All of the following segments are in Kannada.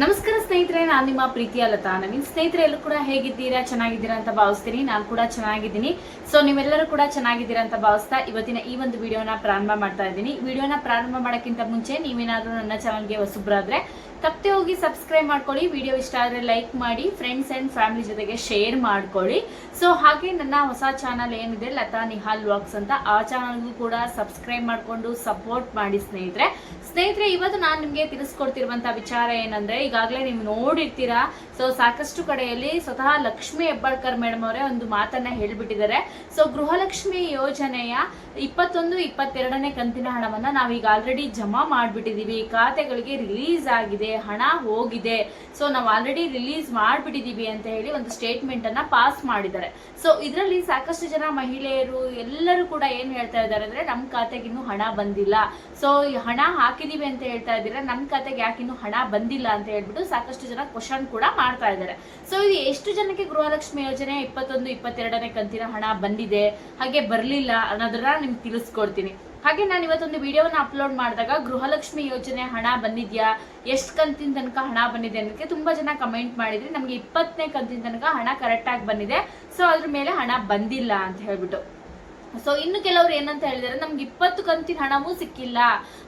ನಮಸ್ಕಾರ ಸ್ನೇಹಿತರೆ, ನಾನು ನಿಮ್ಮ ಪ್ರೀತಿಯ ಲತಾ. ನವೀನ್ ಸ್ನೇಹಿತರೆ, ಎಲ್ಲರೂ ಕೂಡ ಹೇಗಿದ್ದೀರಾ? ಚೆನ್ನಾಗಿದ್ದೀರಾ ಅಂತ ಭಾವಿಸ್ತೀನಿ. ನಾನು ಕೂಡ ಚೆನ್ನಾಗಿದ್ದೀನಿ. ಸೊ ನೀವೆಲ್ಲರೂ ಕೂಡ ಚೆನ್ನಾಗಿದ್ದೀರಾ ಅಂತ ಭಾವಿಸ್ತಾ ಇವತ್ತಿನ ಈ ಒಂದು ವಿಡಿಯೋನ ಪ್ರಾರಂಭ ಮಾಡ್ತಾ ಇದ್ದೀನಿ. ವಿಡಿಯೋನ ಪ್ರಾರಂಭ ಮಾಡೋಕ್ಕಿಂತ ಮುಂಚೆ ನೀವೇನಾದ್ರೂ ನನ್ನ ಚಾನಲ್ಗೆ ಹೊಸಬ್ರಾದ್ರೆ ತಪ್ಪದೆ ಹೋಗಿ ಸಬ್ಸ್ಕ್ರೈಬ್ ಮಾಡ್ಕೊಳ್ಳಿ. ವಿಡಿಯೋ ಇಷ್ಟ ಆದರೆ ಲೈಕ್ ಮಾಡಿ ಫ್ರೆಂಡ್ಸ್ ಆ್ಯಂಡ್ ಫ್ಯಾಮಿಲಿ ಜೊತೆಗೆ ಶೇರ್ ಮಾಡ್ಕೊಳ್ಳಿ. ಸೊ ಹಾಗೆ ನನ್ನ ಹೊಸ ಚಾನಲ್ ಏನಿದೆ, ಲತಾ ನಿಹಾಲ್ ವ್ಲಾಗ್ಸ್ ಅಂತ, ಆ ಚಾನಲ್ಗೂ ಕೂಡ ಸಬ್ಸ್ಕ್ರೈಬ್ ಮಾಡಿಕೊಂಡು ಸಪೋರ್ಟ್ ಮಾಡಿ ಸ್ನೇಹಿತರೆ. ಸ್ನೇಹಿತರೆ, ಇವತ್ತು ನಾನು ನಿಮಗೆ ತಿಳಿಸ್ಕೊಡ್ತಿರುವಂಥ ವಿಚಾರ ಏನಂದರೆ, ಈಗಾಗಲೇ ನೀವು ನೋಡಿರ್ತೀರಾ ಸೊ ಸಾಕಷ್ಟು ಕಡೆಯಲ್ಲಿ ಸ್ವತಃ ಲಕ್ಷ್ಮಿ ಹೆಬ್ಬಾಳ್ಕರ್ ಮೇಡಮ್ ಅವರೇ ಒಂದು ಮಾತನ್ನು ಹೇಳಿಬಿಟ್ಟಿದ್ದಾರೆ. ಸೊ ಗೃಹಲಕ್ಷ್ಮಿ ಯೋಜನೆಯ ಇಪ್ಪತ್ತೊಂದು, ಇಪ್ಪತ್ತೆರಡನೇ ಕಂತಿನ ಹಣವನ್ನು ನಾವೀಗ ಆಲ್ರೆಡಿ ಜಮಾ ಮಾಡಿಬಿಟ್ಟಿದ್ದೀವಿ. ಖಾತೆಗಳಿಗೆ ರಿಲೀಸ್ ಆಗಿದೆ. ಹಣ ಹೋಗಿದೆ. ಸೊ ನಾವು ಆಲ್ರೆಡಿ ರಿಲೀಸ್ ಮಾಡ್ಬಿಟ್ಟಿದೀವಿ ಅಂತ ಹೇಳಿ ಒಂದು ಸ್ಟೇಟ್ಮೆಂಟ್ ಅನ್ನ ಪಾಸ್ ಮಾಡಿದ್ದಾರೆ. ಸೊ ಇದರಲ್ಲಿ ಸಾಕಷ್ಟು ಜನ ಮಹಿಳೆಯರು ಎಲ್ಲರೂ ಕೂಡ ಏನ್ ಹೇಳ್ತಾ ಇದ್ದಾರೆ ಅಂದ್ರೆ ನಮ್ಮ ಖಾತೆಗೆ ಇನ್ನೂ ಹಣ ಬಂದಿಲ್ಲ. ಸೊ ಈ ಹಣ ಹಾಕಿದೀವಿ ಅಂತ ಹೇಳ್ತಾ ಇದ್ದೀರಾ ನಮ್ಮ ಖಾತೆಗೆ ಯಾಕೆ ಇನ್ನೂ ಹಣ ಬಂದಿಲ್ಲ ಅಂತ ಹೇಳ್ಬಿಟ್ಟು ಸಾಕಷ್ಟು ಜನ ಕ್ವಶನ್ ಕೂಡ ಮಾಡ್ತಾ ಇದ್ದಾರೆ. ಸೊ ಇದು ಎಷ್ಟು ಜನಕ್ಕೆ ಗೃಹಲಕ್ಷ್ಮಿ ಯೋಜನೆ ಇಪ್ಪತ್ತೊಂದು, ಇಪ್ಪತ್ತೆರಡನೇ ಕಂತಿನ ಹಣ ಬಂದಿದೆ, ಹಾಗೆ ಬರ್ಲಿಲ್ಲ ಅನ್ನೋದನ್ನ ನಿಮ್ಗೆ ತಿಳಿಸ್ಕೊಡ್ತೀನಿ. ಹಾಗೆ ನಾನು ಇವತ್ತೊಂದು ವಿಡಿಯೋವನ್ನು ಅಪ್ಲೋಡ್ ಮಾಡಿದಾಗ ಗೃಹಲಕ್ಷ್ಮಿ ಯೋಜನೆ ಹಣ ಬಂದಿದ್ಯಾ? ಎಷ್ಟು ಕಂತಿನ ತನಕ ಹಣ ಬಂದಿದೆ ಅನ್ನೋಕ್ಕೆ ತುಂಬಾ ಜನ ಕಮೆಂಟ್ ಮಾಡಿದ್ರಿ ನಮಗೆ ಇಪ್ಪತ್ತನೇ ಕಂತಿನ ತನಕ ಹಣ ಕರೆಕ್ಟಾಗಿ ಬಂದಿದೆ. ಸೊ ಅದ್ರ ಮೇಲೆ ಹಣ ಬಂದಿಲ್ಲ ಅಂತ ಹೇಳ್ಬಿಟ್ಟು. ಸೊ ಇನ್ನು ಕೆಲವರು ಏನಂತ ಹೇಳಿದಾರೆ, ನಮ್ಗೆ ಇಪ್ಪತ್ತು ಕಂತಿನ ಹಣವೂ ಸಿಕ್ಕಿಲ್ಲ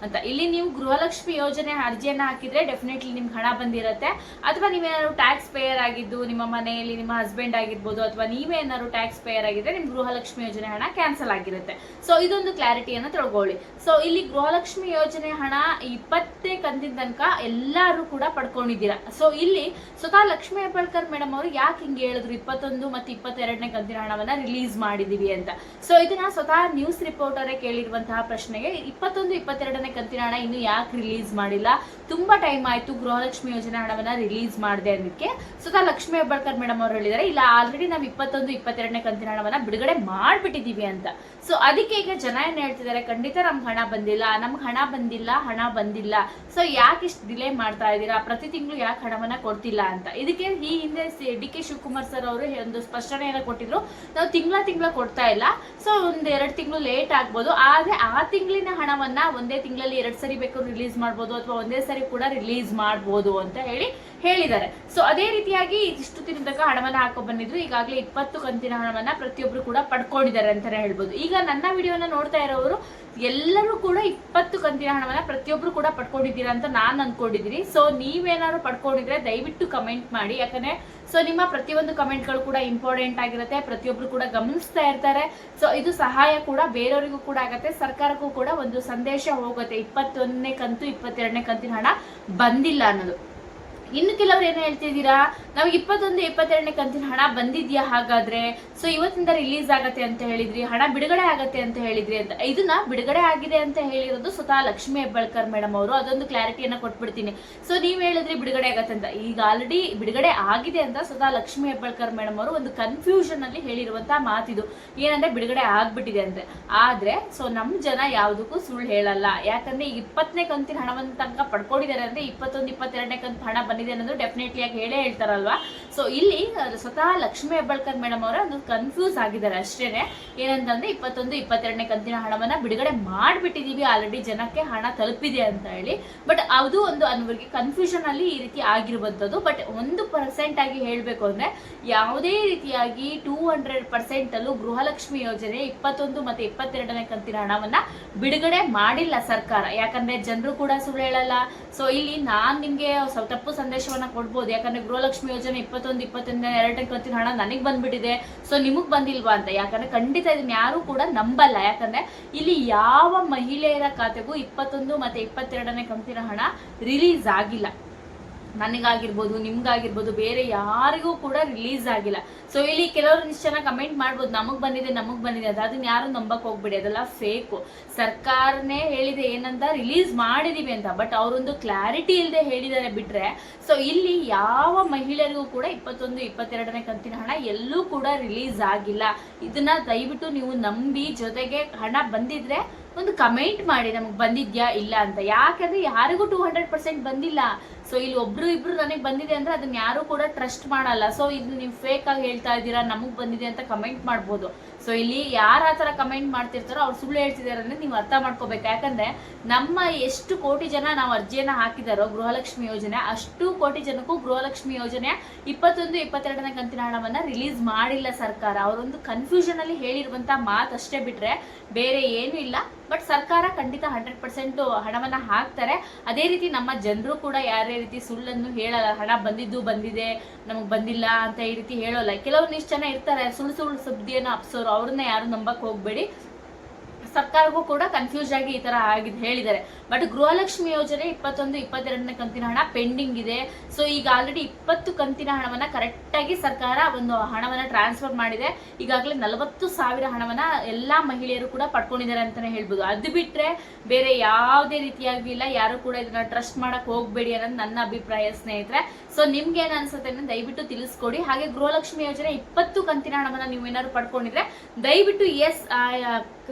ಅಂತ. ಇಲ್ಲಿ ನೀವು ಗೃಹಲಕ್ಷ್ಮಿ ಯೋಜನೆ ಅರ್ಜಿಯನ್ನ ಹಾಕಿದ್ರೆ ಡೆಫಿನೆಟ್ಲಿ ನಿಮ್ಗೆ ಹಣ ಬಂದಿರತ್ತೆ. ಅಥವಾ ನೀವೇನಾದ್ರು ಟ್ಯಾಕ್ಸ್ ಪೇಯರ್ ಆಗಿದ್ದು, ನಿಮ್ಮ ಮನೆಯಲ್ಲಿ ನಿಮ್ಮ ಹಸ್ಬೆಂಡ್ ಆಗಿರ್ಬೋದು, ಅಥವಾ ನೀವೇ ಏನಾದ್ರು ಟ್ಯಾಕ್ಸ್ ಪೇಯರ್ ಆಗಿದ್ರೆ ನಿಮ್ ಗೃಹಲಕ್ಷ್ಮಿ ಯೋಜನೆ ಹಣ ಕ್ಯಾನ್ಸಲ್ ಆಗಿರುತ್ತೆ. ಸೊ ಇದೊಂದು ಕ್ಲಾರಿಟಿಯನ್ನು ತಿಳ್ಕೊಳ್ಳಿ. ಸೊ ಇಲ್ಲಿ ಗೃಹಲಕ್ಷ್ಮಿ ಯೋಜನೆ ಹಣ ಇಪ್ಪತ್ತೇ ಕಂತಿನ ತನಕ ಎಲ್ಲರೂ ಕೂಡ ಪಡ್ಕೊಂಡಿದ್ದೀರಾ? ಸೊ ಇಲ್ಲಿ ಸ್ವತಃ ಲಕ್ಷ್ಮಿ ಹೆಬ್ಬಾಳ್ಕರ್ ಮೇಡಮ್ ಅವರು ಯಾಕೆ ಹಿಂಗೆ ಹೇಳಿದ್ರು, ಇಪ್ಪತ್ತೊಂದು ಮತ್ತು ಇಪ್ಪತ್ತೆರಡನೇ ಕಂತಿನ ಹಣವನ್ನ ರಿಲೀಸ್ ಮಾಡಿದೀವಿ ಅಂತ? ಸೊ ಇದನ್ನ ಸ್ವತಃ ನ್ಯೂಸ್ ರಿಪೋರ್ಟರೇ ಕೇಳಿರುವಂತಹ ಪ್ರಶ್ನೆಗೆ ಇಪ್ಪತ್ತೊಂದು, ಇಪ್ಪತ್ತೆರಡನೇ ಕಂತಿನ ಹಣ ಇನ್ನು ಯಾಕೆ ರಿಲೀಸ್ ಮಾಡಿಲ್ಲ? ತುಂಬಾ ಟೈಮ್ ಆಯ್ತು, ಗೃಹಲಕ್ಷ್ಮಿ ಯೋಜನೆ ಹಣವನ್ನ ರಿಲೀಸ್ ಮಾಡಿದೆ ಅದಕ್ಕೆ ಸ್ವತಃ ಲಕ್ಷ್ಮೀ ಹೆಬ್ಬಾಳ್ಕರ್ ಮೇಡಮ್ ಅವರು ಹೇಳಿದ್ದಾರೆ ಇಲ್ಲ ಆಲ್ರೆಡಿ ನಾವು ಇಪ್ಪತ್ತೊಂದು, ಇಪ್ಪತ್ತೆರಡನೇ ಕಂತಿನ ಹಣವನ್ನ ಬಿಡುಗಡೆ ಮಾಡಿಬಿಟ್ಟಿದ್ದೀವಿ ಅಂತ. ಸೊ ಅದಕ್ಕೆ ಈಗ ಜನ ಏನ್ ಹೇಳ್ತಿದ್ದಾರೆ ಖಂಡಿತ ನಮ್ಗೆ ಹಣ ಬಂದಿಲ್ಲ, ನಮ್ಗೆ ಹಣ ಬಂದಿಲ್ಲ ಹಣ ಬಂದಿಲ್ಲ. ಸೊ ಯಾಕೆ ಇಷ್ಟು ಡಿಲೇ ಮಾಡ್ತಾ ಇದ್ದೀರಾ? ಪ್ರತಿ ತಿಂಗಳು ಯಾಕೆ ಹಣವನ್ನ ಕೊಡ್ತಿಲ್ಲ ಅಂತ. ಇದಕ್ಕೆ ಈ ಹಿಂದೆ ಡಿ ಕೆ ಶಿವಕುಮಾರ್ ಸರ್ ಅವರು ಒಂದು ಸ್ಪಷ್ಟನೆಯನ್ನ ಕೊಟ್ಟಿದ್ರು. ನಾವು ತಿಂಗಳ ತಿಂಗಳ ಕೊಡ್ತಾ ಇಲ್ಲ. ಸೊ ಒಂದ್ ಎರಡು ತಿಂಗಳು ಲೇಟ್ ಆಗ್ಬೋದು. ಆದ್ರೆ ಆ ತಿಂಗಳಿನ ಹಣವನ್ನ ಒಂದೇ ತಿಂಗಳಲ್ಲಿ ಎರಡು ಸರಿ ಬೇಕು ರಿಲೀಸ್ ಮಾಡ್ಬೋದು ಅಥವಾ ಒಂದೇ ಸರಿ ಕೂಡ ರಿಲೀಸ್ ಮಾಡ್ಬೋದು ಅಂತ ಹೇಳಿ ಹೇಳಿದ್ದಾರೆ. ಸೊ ಅದೇ ರೀತಿಯಾಗಿ ಇಷ್ಟು ದಿನ ತನಕ ಹಣವನ್ನ ಹಾಕೋ ಬಂದಿದ್ರು. ಈಗಾಗಲೇ ಇಪ್ಪತ್ತು ಕಂತಿನ ಹಣವನ್ನ ಪ್ರತಿಯೊಬ್ಬರು ಕೂಡ ಪಡ್ಕೊಂಡಿದ್ದಾರೆ ಅಂತಾನೆ ಹೇಳ್ಬೋದು. ಈಗ ನನ್ನ ವಿಡಿಯೋನ ನೋಡ್ತಾ ಇರೋರು, ಎಲ್ಲರೂ ಕೂಡ ಇಪ್ಪತ್ತು ಕಂತಿನ ಹಣವನ್ನ ಪ್ರತಿಯೊಬ್ಬರು ಕೂಡ ಪಡ್ಕೊಂಡಿದ್ದೀರಾ ಅಂತ ನಾನು ಅನ್ಕೊಂಡಿದ್ದೀನಿ. ಸೊ ನೀವೇನಾದ್ರು ಪಡ್ಕೊಂಡಿದ್ರೆ ದಯವಿಟ್ಟು ಕಮೆಂಟ್ ಮಾಡಿ. ಯಾಕಂದ್ರೆ ಸೊ ನಿಮ್ಮ ಪ್ರತಿಯೊಂದು ಕಮೆಂಟ್ಗಳು ಕೂಡ ಇಂಪಾರ್ಟೆಂಟ್ ಆಗಿರುತ್ತೆ. ಪ್ರತಿಯೊಬ್ರು ಕೂಡ ಗಮನಿಸ್ತಾ ಇರ್ತಾರೆ. ಸೊ ಇದು ಸಹಾಯ ಕೂಡ ಬೇರೆಯವರಿಗೂ ಕೂಡ ಆಗತ್ತೆ. ಸರ್ಕಾರಕ್ಕೂ ಕೂಡ ಒಂದು ಸಂದೇಶ ಹೋಗುತ್ತೆ. ಇಪ್ಪತ್ತೊಂದನೇ ಕಂತು, ಇಪ್ಪತ್ತೆರಡನೇ ಕಂತಿನ ಹಣ ಬಂದಿಲ್ಲ ಅನ್ನೋದು. ಇನ್ನು ಕೆಲವರು ಏನು ಹೇಳ್ತಿದ್ದೀರಾ ನಮ್ಗೆ ಇಪ್ಪತ್ತೊಂದು, ಇಪ್ಪತ್ತೆರಡನೇ ಕಂತಿನ ಹಣ ಬಂದಿದ್ಯಾ ಹಾಗಾದ್ರೆ? ಸೊ ಇವತ್ತಿಂದ ರಿಲೀಸ್ ಆಗತ್ತೆ ಅಂತ ಹೇಳಿದ್ರಿ, ಹಣ ಬಿಡುಗಡೆ ಆಗತ್ತೆ ಅಂತ ಹೇಳಿದ್ರಿ ಅಂತ. ಇದನ್ನ ಬಿಡುಗಡೆ ಆಗಿದೆ ಅಂತ ಹೇಳಿರೋದು ಸ್ವತಃ ಲಕ್ಷ್ಮೀ ಹೆಬ್ಬಾಳ್ಕರ್ ಮೇಡಮ್ ಅವರು. ಅದೊಂದು ಕ್ಲಾರಿಟಿಯನ್ನ ಕೊಟ್ಬಿಡ್ತೀನಿ. ಸೊ ನೀವ್ ಹೇಳಿದ್ರಿ ಬಿಡುಗಡೆ ಆಗತ್ತೆ ಅಂತ. ಈಗ ಆಲ್ರೆಡಿ ಬಿಡುಗಡೆ ಆಗಿದೆ ಅಂತ ಸ್ವತಃ ಲಕ್ಷ್ಮೀ ಹೆಬ್ಬಾಳ್ಕರ್ ಮೇಡಮ್ ಅವರು ಒಂದು ಕನ್ಫ್ಯೂಷನ್ ಅಲ್ಲಿ ಹೇಳಿರುವಂತಹ ಮಾತಿದು. ಏನಂದ್ರೆ ಬಿಡುಗಡೆ ಆಗ್ಬಿಟ್ಟಿದೆ ಅಂತ. ಆದ್ರೆ ಸೊ ನಮ್ ಜನ ಯಾವ್ದಕ್ಕೂ ಸುಳ್ಳು ಹೇಳಲ್ಲ. ಯಾಕಂದ್ರೆ ಇಪ್ಪತ್ತನೇ ಕಂತಿನ ಹಣವನ್ನ ತನಕ ಪಡ್ಕೊಂಡಿದ್ದಾರೆ ಅಂದ್ರೆ ಇಪ್ಪತ್ತೊಂದು, ಇಪ್ಪತ್ತೆರಡನೇ ಕಂತು ಹಣ ಬಂದಿದೆ. ಅನ್ನೋದು ಡೆಫಿನೆಟ್ಲಿ ಆಗಿ ಹೇಳೇ ಹೇಳ್ತಾರಲ್ವಾ? ಸೊ ಇಲ್ಲಿ ಸ್ವತಃ ಲಕ್ಷ್ಮೀ ಹೆಬ್ಬಾಳ್ಕರ್ ಮೇಡಮ್ ಅವರ ಒಂದು ಕನ್ಫ್ಯೂಸ್ ಆಗಿದ್ದಾರೆ ಅಷ್ಟೇನೆ. ಏನಂತಂದ್ರೆ ಇಪ್ಪತ್ತೊಂದು, ಇಪ್ಪತ್ತೆರಡನೇ ಕಂತಿನ ಹಣವನ್ನ ಬಿಡುಗಡೆ ಮಾಡಿಬಿಟ್ಟಿದೀವಿ ಆಲ್ರೆಡಿ ಜನಕ್ಕೆ ಹಣ ತಲುಪಿದೆ ಅಂತ ಹೇಳಿ. ಬಟ್ ಅದು ಒಂದು ಅನ್ನೋರಿಗೆ ಕನ್ಫ್ಯೂಷನ್ ಅಲ್ಲಿ ಈ ರೀತಿ ಆಗಿರುವಂಥದ್ದು. ಬಟ್ ಒಂದು ಪರ್ಸೆಂಟ್ ಆಗಿ ಹೇಳ್ಬೇಕು ಅಂದ್ರೆ ಯಾವುದೇ ರೀತಿಯಾಗಿ ಟೂ ಹಂಡ್ರೆಡ್ ಪರ್ಸೆಂಟ್ ಅಲ್ಲೂ ಗೃಹಲಕ್ಷ್ಮಿ ಯೋಜನೆ ಇಪ್ಪತ್ತೊಂದು ಮತ್ತೆ ಇಪ್ಪತ್ತೆರಡನೇ ಕಂತಿನ ಹಣವನ್ನ ಬಿಡುಗಡೆ ಮಾಡಿಲ್ಲ ಸರ್ಕಾರ. ಯಾಕಂದ್ರೆ ಜನರು ಕೂಡ ಸುಳ್ಳು ಹೇಳಲ್ಲ. ಸೊ ಇಲ್ಲಿ ನಾನ್ ನಿಮಗೆ ತಪ್ಪು ಸಂದೇಶವನ್ನ ಕೊಡ್ಬೋದು. ಯಾಕಂದ್ರೆ ಗೃಹಲಕ್ಷ್ಮಿ ಯೋಜನೆ ಇಪ್ಪತ್ತೊಂದು, ಇಪ್ಪತ್ತೊಂದನೇ ಎರಡನೇ ಕಂತಿನ ಹಣ ನನಗೆ ಬಂದ್ಬಿಟ್ಟಿದೆ. ಸೊ ನಿಮಗ್ ಬಂದಿಲ್ವಾ ಅಂತ. ಯಾಕಂದ್ರೆ ಖಂಡಿತ ಇದನ್ನ ಯಾರು ಕೂಡ ನಂಬಲ್ಲ. ಯಾಕಂದ್ರೆ ಇಲ್ಲಿ ಯಾವ ಮಹಿಳೆಯರ ಖಾತೆಗೂ ಇಪ್ಪತ್ತೊಂದು ಮತ್ತೆ ಇಪ್ಪತ್ತೆರಡನೇ ಕಂತಿನ ಹಣ ರಿಲೀಸ್ ಆಗಿಲ್ಲ. ನನಗಾಗಿರ್ಬೋದು, ನಿಮ್ಗಾಗಿರ್ಬೋದು, ಬೇರೆ ಯಾರಿಗೂ ಕೂಡ ರಿಲೀಸ್ ಆಗಿಲ್ಲ. ಸೊ ಇಲ್ಲಿ ಕೆಲವರು ಇಷ್ಟು ಜನ ಕಮೆಂಟ್ ಮಾಡ್ಬೋದು, ನಮಗ್ ಬಂದಿದೆ ನಮಗ್ ಬಂದಿದೆ, ಅದು ಅದನ್ನ ಯಾರು ನಂಬಕ್ ಹೋಗ್ಬೇಡಿ, ಅದೆಲ್ಲ ಫೇಕು ಸರ್ಕಾರನೇ ಹೇಳಿದೆ ಏನಂತ ರಿಲೀಸ್ ಮಾಡಿದೀವಿ ಅಂತ ಬಟ್ ಅವರೊಂದು ಕ್ಲಾರಿಟಿ ಇಲ್ಲದೆ ಹೇಳಿದ್ದಾರೆ ಬಿಟ್ರೆ ಸೊ ಇಲ್ಲಿ ಯಾವ ಮಹಿಳೆಯರಿಗೂ ಕೂಡ ಇಪ್ಪತ್ತೊಂದು, ಇಪ್ಪತ್ತೆರಡನೇ ಕಂತಿನ ಹಣ ಎಲ್ಲೂ ಕೂಡ ರಿಲೀಸ್ ಆಗಿಲ್ಲ. ಇದನ್ನ ದಯವಿಟ್ಟು ನೀವು ನಂಬಿ, ಜೊತೆಗೆ ಹಣ ಬಂದಿದ್ರೆ ಒಂದು ಕಮೆಂಟ್ ಮಾಡಿ, ನಮಗೆ ಬಂದಿದ್ಯಾ ಇಲ್ಲ ಅಂತ. ಯಾಕಂದ್ರೆ ಯಾರಿಗೂ ಟೂ ಹಂಡ್ರೆಡ್ ಪರ್ಸೆಂಟ್ ಬಂದಿಲ್ಲ. ಸೊ ಇಲ್ಲಿ ಒಬ್ರು ಇಬ್ರು ನನಗೆ ಬಂದಿದೆ ಅಂದ್ರೆ ಅದನ್ನ ಯಾರು ಕೂಡ ಟ್ರಸ್ಟ್ ಮಾಡಲ್ಲ. ಸೊ ಇದು ನೀವು ಫೇಕ್ ಆಗಿ ಹೇಳ್ತಾ ಇದ್ದೀರಾ, ನಮಗ್ ಬಂದಿದೆ ಅಂತ ಕಮೆಂಟ್ ಮಾಡ್ಬೋದು. ಸೊ ಇಲ್ಲಿ ಯಾರು ಆ ಥರ ಕಮೆಂಟ್ ಮಾಡ್ತಿರ್ತಾರೋ ಅವ್ರು ಸುಳ್ಳು ಹೇಳ್ತಿದ್ದಾರೆ ಅಂದ್ರೆ ನೀವು ಅರ್ಥ ಮಾಡ್ಕೋಬೇಕು. ಯಾಕಂದ್ರೆ ನಮ್ಮ ಎಷ್ಟು ಕೋಟಿ ಜನ ನಾವು ಅರ್ಜಿಯನ್ನ ಹಾಕಿದಾರೋ ಗೃಹಲಕ್ಷ್ಮಿ ಯೋಜನೆ, ಅಷ್ಟು ಕೋಟಿ ಜನಕ್ಕೂ ಗೃಹಲಕ್ಷ್ಮಿ ಯೋಜನೆ ಇಪ್ಪತ್ತೊಂದು, ಇಪ್ಪತ್ತೆರಡನೇ ಕಂತಿನ ಹಣವನ್ನ ರಿಲೀಸ್ ಮಾಡಿಲ್ಲ ಸರ್ಕಾರ. ಅವರೊಂದು ಕನ್ಫ್ಯೂಷನ್ ಅಲ್ಲಿ ಹೇಳಿರುವಂತ ಮಾತು ಅಷ್ಟೇ ಬಿಟ್ರೆ ಬೇರೆ ಏನೂ ಇಲ್ಲ. ಬಟ್ ಸರ್ಕಾರ ಖಂಡಿತ ಹಂಡ್ರೆಡ್ ಪರ್ಸೆಂಟ್ ಹಣವನ್ನ ಹಾಕ್ತಾರೆ. ಅದೇ ರೀತಿ ನಮ್ಮ ಜನರು ಕೂಡ ಯಾರೇ ರೀತಿ ಸುಳ್ಳನ್ನು ಹೇಳಲ್ಲ, ಹಣ ಬಂದಿದ್ದು ಬಂದಿದೆ, ನಮಗೆ ಬಂದಿಲ್ಲ ಅಂತ ಈ ರೀತಿ ಹೇಳೋಲ್ಲ. ಕೆಲವೊಂದಿಷ್ಟು ಜನ ಇರ್ತಾರೆ, ಸುಳ್ಳು ಸುಳ್ಳು ಸುದ್ದಿಯನ್ನು ಅಪ್ಸೋರು, ಅವ್ರನ್ನ ಯಾರು ನಂಬಕ್ ಹೋಗ್ಬೇಡಿ. ಸರ್ಕಾರಕ್ಕೂ ಕೂಡ ಕನ್ಫ್ಯೂಸ್ ಆಗಿ ಈ ತರ ಆಗಿದೆ ಹೇಳಿದ್ದಾರೆ. ಬಟ್ ಗೃಹಲಕ್ಷ್ಮಿ ಯೋಜನೆ ಇಪ್ಪತ್ತೊಂದು, ಇಪ್ಪತ್ತೆರಡನೇ ಕಂತಿನ ಹಣ ಪೆಂಡಿಂಗ್ ಇದೆ. ಸೊ ಈಗ ಆಲ್ರೆಡಿ ಇಪ್ಪತ್ತು ಕಂತಿನ ಹಣವನ್ನ ಕರೆಕ್ಟ್ ಆಗಿ ಸರ್ಕಾರ ಒಂದು ಹಣವನ್ನ ಟ್ರಾನ್ಸ್ಫರ್ ಮಾಡಿದೆ. ಈಗಾಗಲೇ ನಲವತ್ತು ಸಾವಿರ ಹಣವನ್ನ ಎಲ್ಲಾ ಮಹಿಳೆಯರು ಕೂಡ ಪಡ್ಕೊಂಡಿದ್ದಾರೆ ಅಂತಾನೆ ಹೇಳ್ಬೋದು. ಅದು ಬಿಟ್ರೆ ಬೇರೆ ಯಾವುದೇ ರೀತಿಯಾಗಿ ಇಲ್ಲ. ಯಾರು ಕೂಡ ಇದನ್ನ ಟ್ರಸ್ಟ್ ಮಾಡಕ್ ಹೋಗ್ಬೇಡಿ ಅನ್ನೋದು ನನ್ನ ಅಭಿಪ್ರಾಯ, ಸ್ನೇಹಿತರೆ. ಸೊ ನಿಮ್ಗೆ ಏನ್ ಅನ್ಸುತ್ತೆ ದಯವಿಟ್ಟು ತಿಳಿಸ್ಕೊಡಿ. ಹಾಗೆ ಗೃಹಲಕ್ಷ್ಮಿ ಯೋಜನೆ ಇಪ್ಪತ್ತು ಕಂತಿನ ಹಣವನ್ನ ನೀವು ಏನಾದ್ರು ಪಡ್ಕೊಂಡಿದ್ರೆ ದಯವಿಟ್ಟು ಎಸ್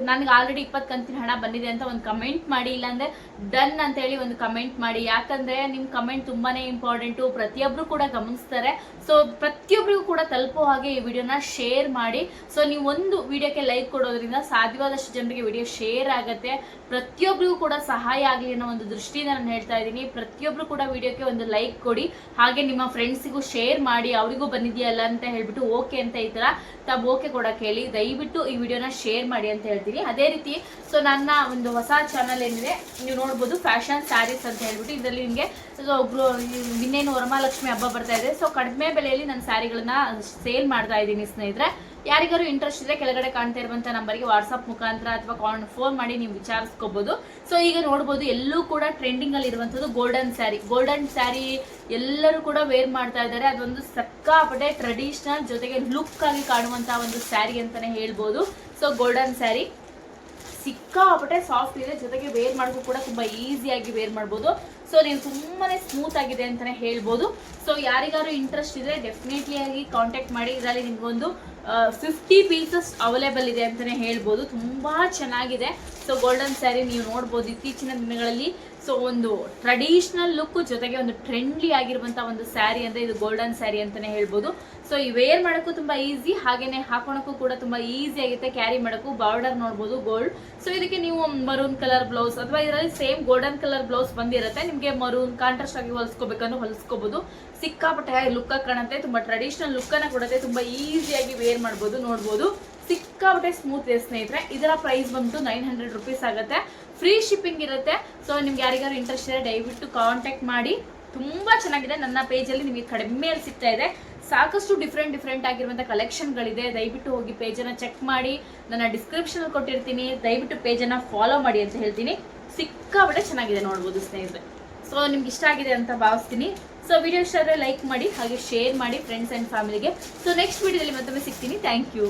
ನನಗೆ ಆಲ್ರೆಡಿ ಇಪ್ಪತ್ತು ಕಂತಿನ ಹಣ ಬಂದಿದೆ ಅಂತ ಒಂದು ಕಮೆಂಟ್ ಮಾಡಿ, ಇಲ್ಲಾಂದ್ರೆ ಡನ್ ಅಂತ ಹೇಳಿ ಒಂದು ಕಮೆಂಟ್ ಮಾಡಿ. ಯಾಕಂದ್ರೆ ನಿಮ್ಮ ಕಮೆಂಟ್ ತುಂಬಾನೇ ಇಂಪಾರ್ಟೆಂಟು ಪ್ರತಿಯೊಬ್ರು ಕೂಡ ಗಮನಿಸ್ತಾರೆ. ಸೊ ಪ್ರತಿಯೊಬ್ಬರಿಗೂ ಕೂಡ ತಲುಪೋ ಹಾಗೆ ಈ ವಿಡಿಯೋನ ಶೇರ್ ಮಾಡಿ. ಸೊ ನೀವು ಒಂದು ವಿಡಿಯೋಕ್ಕೆ ಲೈಕ್ ಕೊಡೋದ್ರಿಂದ ಸಾಧ್ಯವಾದಷ್ಟು ಜನರಿಗೆ ವಿಡಿಯೋ ಶೇರ್ ಆಗುತ್ತೆ. ಪ್ರತಿಯೊಬ್ಬರಿಗೂ ಕೂಡ ಸಹಾಯ ಆಗಲಿ ಅನ್ನೋ ಒಂದು ದೃಷ್ಟಿಯಿಂದ ನಾನು ಹೇಳ್ತಾ ಇದ್ದೀನಿ. ಪ್ರತಿಯೊಬ್ಬರು ಕೂಡ ವಿಡಿಯೋಕ್ಕೆ ಒಂದು ಲೈಕ್ ಕೊಡಿ. ಹಾಗೆ ನಿಮ್ಮ ಫ್ರೆಂಡ್ಸಿಗೂ ಶೇರ್ ಮಾಡಿ. ಅವರಿಗೂ ಬಂದಿದೆಯಲ್ಲ ಅಂತ ಹೇಳ್ಬಿಟ್ಟು ಓಕೆ ಅಂತ ಈ ಥರ ತಾವು ಓಕೆ ಕೊಡೋಕೆ ಹೇಳಿ. ದಯವಿಟ್ಟು ಈ ವಿಡಿಯೋನ ಶೇರ್ ಮಾಡಿ ಅಂತ ಅದೇ ರೀತಿ ಸೊ ನನ್ನ ಒಂದು ಹೊಸ ಚಾನಲ್ ಏನಿದೆ, ನೀವು ನೋಡ್ಬೋದು ಫ್ಯಾಷನ್ ಸ್ಯಾರೀಸ್ ಅಂತ ಹೇಳ್ಬಿಟ್ಟು, ಇದರಲ್ಲಿ ನಿಮಗೆ ಒಬ್ರು ಇನ್ನೇನು ವರಮಹಾಲಕ್ಷ್ಮಿ ಹಬ್ಬ ಬರ್ತಾ ಇದೆ. ಸೊ ಕಡಿಮೆ ಬೆಲೆಯಲ್ಲಿ ನನ್ನ ಸ್ಯಾರಿಗಳನ್ನ ಸೇಲ್ ಮಾಡ್ತಾ ಇದ್ದೀನಿ ಸ್ನೇಹಿತರೆ. ಯಾರಿಗಾರು ಇಂಟ್ರೆಸ್ಟ್ ಇದ್ರೆ ಕೆಳಗಡೆ ಕಾಣ್ತಾ ಇರುವಂತ ನಂಬರ್ಗೆ ವಾಟ್ಸಪ್ ಮುಖಾಂತರ ಅಥವಾ ಕಾನ್ ಫೋನ್ ಮಾಡಿ ನೀವು ವಿಚಾರಿಸ್ಕೋಬಹುದು ಸೊ ಈಗ ನೋಡ್ಬೋದು, ಎಲ್ಲೂ ಕೂಡ ಟ್ರೆಂಡಿಂಗ್ ಅಲ್ಲಿ ಇರುವಂತದ್ದು ಗೋಲ್ಡನ್ ಸ್ಯಾರಿ ಗೋಲ್ಡನ್ ಸ್ಯಾರಿ ಎಲ್ಲರೂ ಕೂಡ ವೇರ್ ಮಾಡ್ತಾ ಇದ್ದಾರೆ. ಅದೊಂದು ಸಕ್ಕಾಪಟ್ಟೆ ಟ್ರೆಡಿಷನಲ್ ಜೊತೆಗೆ ಲುಕ್ ಆಗಿ ಕಾಣುವಂತ ಒಂದು ಸ್ಯಾರಿ ಅಂತಾನೆ ಹೇಳ್ಬೋದು. ಸೊ ಗೋಲ್ಡನ್ ಸ್ಯಾರಿ ಸಿಕ್ಕಾಪಟ್ಟೆ ಸಾಫ್ಟ್ ಇದೆ. ಜೊತೆಗೆ ವೇರ್ ಮಾಡೋಕ್ಕೂ ಕೂಡ ತುಂಬಾ ಈಸಿಯಾಗಿ ವೇರ್ ಮಾಡ್ಬೋದು. ಸೊ ನೀವು ತುಂಬಾನೇ ಸ್ಮೂತ್ ಆಗಿದೆ ಅಂತಾನೆ ಹೇಳ್ಬೋದು. ಸೊ ಯಾರಿಗಾರು ಇಂಟ್ರೆಸ್ಟ್ ಇದ್ರೆ ಡೆಫಿನೆಟ್ಲಿ ಆಗಿ ಕಾಂಟ್ಯಾಕ್ಟ್ ಮಾಡಿ. ಇದರಲ್ಲಿ ನಿಮಗೊಂದು ಫಿಫ್ಟಿ ಪೀಸಸ್ ಅವೈಲೇಬಲ್ ಇದೆ ಅಂತಾನೆ ಹೇಳ್ಬೋದು. ತುಂಬಾ ಚೆನ್ನಾಗಿದೆ. ಸೊ ಗೋಲ್ಡನ್ ಸ್ಯಾರಿ ನೀವು ನೋಡ್ಬೋದು. ಇತ್ತೀಚಿನ ದಿನಗಳಲ್ಲಿ ಸೊ ಒಂದು ಟ್ರೆಡಿಷನಲ್ ಲುಕ್ ಜೊತೆಗೆ ಒಂದು ಟ್ರೆಂಡ್ಲಿ ಆಗಿರುವಂತ ಒಂದು ಸ್ಯಾರಿ ಅಂದ್ರೆ ಇದು ಗೋಲ್ಡನ್ ಸ್ಯಾರಿ ಅಂತಾನೆ ಹೇಳ್ಬೋದು. ಸೊ ಈ ವೇರ್ ಮಾಡೋಕ್ಕೂ ತುಂಬಾ ಈಸಿ ಹಾಗೇನೆ ಹಾಕೋಣಕ್ಕೂ ಕೂಡ ತುಂಬಾ ಈಸಿ ಆಗುತ್ತೆ ಕ್ಯಾರಿ ಮಾಡೋಕ್ಕೂ ಬಾರ್ಡರ್ ನೋಡ್ಬೋದು ಗೋಲ್ಡ್ ಸೊ ಇದಕ್ಕೆ ನೀವು ಮರೂನ್ ಕಲರ್ ಬ್ಲೌಸ್ ಅಥವಾ ಇದರಲ್ಲಿ ಸೇಮ್ ಗೋಲ್ಡನ್ ಕಲರ್ ಬ್ಲೌಸ್ ಬಂದಿರುತ್ತೆ. ನಿಮಗೆ ಮರೂನ್ ಕಾಂಟ್ರಾಸ್ಟ್ ಆಗಿ ಹೊಲಿಸ್ಕೋಬೇಕಂದ್ರೆ ಹೊಲಿಸ್ಕೋಬಹುದು ಸಿಕ್ಕಾಪಟ್ಟೆ ಲುಕ್ ಕಾಣುತ್ತೆ. ತುಂಬಾ ಟ್ರೆಡಿಷನಲ್ ಲುಕ್ ಅನ್ನ ಕೊಡುತ್ತೆ. ತುಂಬಾ ಈಸಿಯಾಗಿ ವೇರ್ ಮಾಡ್ಬೋದು, ನೋಡ್ಬೋದು. ಸಿಕ್ಕಾಪಟ್ಟೆ ಸ್ಮೂತ್ ಇದೆ ಸ್ನೇಹಿತರೆ, ಇದರ ಪ್ರೈಸ್ ಬಂದು ನೈನ್ ಹಂಡ್ರೆಡ್ ರುಪೀಸ್ ಆಗುತ್ತೆ. ಫ್ರೀ ಶಿಪ್ಪಿಂಗ್ ಇರುತ್ತೆ. ಸೊ ನಿಮ್ಗೆ ಯಾರಿಗಾರು ಇಂಟ್ರೆಸ್ಟ್ ಇದೆ ದಯವಿಟ್ಟು ಕಾಂಟ್ಯಾಕ್ಟ್ ಮಾಡಿ. ತುಂಬಾ ಚೆನ್ನಾಗಿದೆ. ನನ್ನ ಪೇಜಲ್ಲಿ ನಿಮಗೆ ಕಡಿಮೆಯಲ್ಲಿ ಸಿಗ್ತಾ ಇದೆ. ಸಾಕಷ್ಟು ಡಿಫ್ರೆಂಟ್ ಡಿಫ್ರೆಂಟ್ ಆಗಿರುವಂಥ ಕಲೆಕ್ಷನ್ಗಳಿದೆ ದಯವಿಟ್ಟು ಹೋಗಿ ಪೇಜನ್ನು ಚೆಕ್ ಮಾಡಿ. ನನ್ನ ಡಿಸ್ಕ್ರಿಪ್ಷನ್ ಕೊಟ್ಟಿರ್ತೀನಿ. ದಯವಿಟ್ಟು ಪೇಜನ್ನು ಫಾಲೋ ಮಾಡಿ ಅಂತ ಹೇಳ್ತೀನಿ. ಸಿಕ್ಕಾಬಿಟ್ಟೆ ಚೆನ್ನಾಗಿದೆ ನೋಡ್ಬೋದು ಸ್ನೇಹಿತರೆ. ಸೊ ನಿಮ್ಗೆ ಇಷ್ಟ ಆಗಿದೆ ಅಂತ ಭಾವಿಸ್ತೀನಿ. ಸೊ ವಿಡಿಯೋ ಇಷ್ಟ ಆದರೆ ಲೈಕ್ ಮಾಡಿ, ಹಾಗೆ ಶೇರ್ ಮಾಡಿ ಫ್ರೆಂಡ್ಸ್ ಆ್ಯಂಡ್ ಫ್ಯಾಮಿಲಿಗೆ ಸೊ ನೆಕ್ಸ್ಟ್ ವಿಡಿಯೋದಲ್ಲಿ ಮತ್ತೊಮ್ಮೆ ಸಿಗ್ತೀನಿ. Thank you